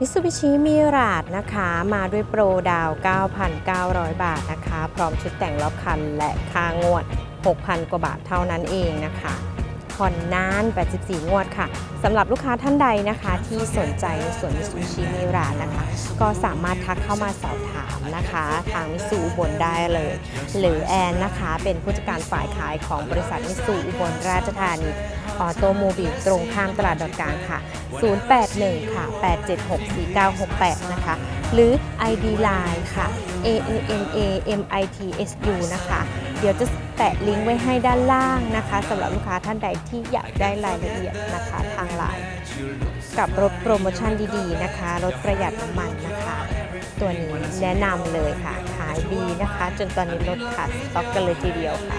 มิตซูบิชิมิราดนะคะมาด้วยโปรดาว 9,900 บาทนะคะ พร้อมชุดแต่งรอบคันและค่างวด 6,000 กว่าบาทเท่านั้นเองนะคะ ผ่อนนาน 84 งวดค่ะสำหรับลูกค้าท่านใดนะคะที่สนใจในส่วนมิซูชิมิรานะคะ ก็สามารถทักเข้ามาสอบถามนะคะ ทางมิซูอุบลได้เลย หรือแอนนะคะ เป็นผู้จัดการฝ่ายขายของบริษัทมิซูอุบลราชธานีออโตโมบิลตรงข้ามตลาดดอนกลางค่ะ 081 ค่ะ 876 4968 นะคะ หรือ ID Line ค่ะ A N N A M I T S U นะคะ เดี๋ยวจะแปะลิงก์ไว้ให้ด้านล่างนะคะสำหรับลูกค้าท่านใดที่อยากได้รายละเอียดนะคะทางไลน์กับรถโปรโมชั่นดีๆนะคะ รถประหยัดน้ำมันนะคะ ตัวนี้แนะนำเลยค่ะ ขายดีนะคะ จนตอนนี้ลดขาดสต็อกกันเลยทีเดียวค่ะ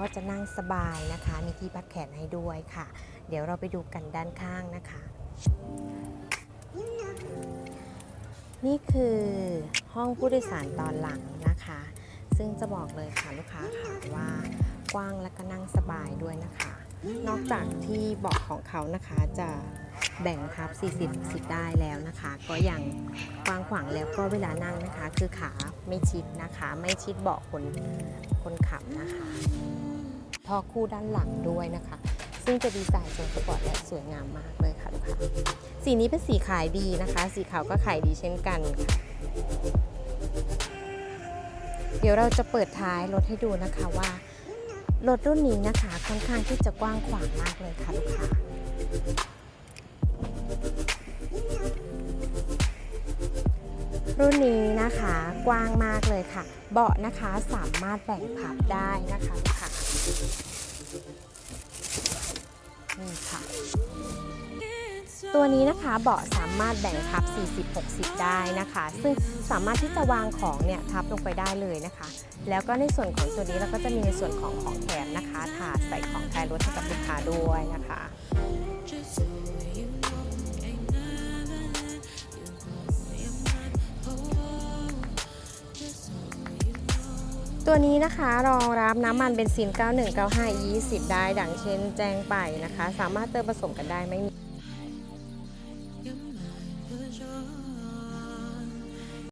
ก็จะนั่งสบายนะคะ มีที่พักแขนให้ด้วยค่ะ เดี๋ยวเราไปดูกันด้านข้างนะคะ นี่คือห้องผู้โดยสารตอนหลังนะคะ ซึ่งจะบอกเลยค่ะลูกค้าค่ะว่ากว้างและก็นั่งสบายด้วยนะคะ นอกจากที่เบาะของเขานะคะจะแบ่งพับ 40 10 ได้แล้วนะคะ ก็ยังกว้างขวางแล้วก็เวลานั่งนะคะ คือขาไม่ชิดนะคะ ไม่ชิดเบาะคนคนขับนะคะ พอคู่ด้านหลังด้วยนะคะ ซึ่งจะดีไซน์ทรงสปอร์ตและสวยงามมากเลยค่ะลูกค้าสีนี้เป็นสีขายดีนะคะ สีขาวก็ขายดีเช่นกันค่ะเดี๋ยวเราจะเปิดท้ายรถให้ดูนะคะว่ารถรุ่นนี้นะคะค่อนข้างที่จะกว้างขวางมากเลยค่ะลูกค้ารุ่นนี้นะคะกว้างมากเลยค่ะ เบาะนะคะสามารถแบ่งพับได้นะคะลูกค้านี่ค่ะตัวนี้นะคะเบาะสามารถแบ่งพับ 40-60 ได้นะคะ ซึ่งสามารถที่จะวางของเนี่ยทับลงไปได้เลยนะคะ แล้วก็ในส่วนของตัวนี้เราก็จะมีในส่วนของของแถมนะคะถาดใส่ของท้ายรถให้กับลูกค้าด้วยนะคะ ตัวนี้นะคะรองรับน้ำมันเบนซิน 91 95 20 ได้ ดังเช่นแจ้งไปนะคะ สามารถเติมผสมกันได้ไม่มี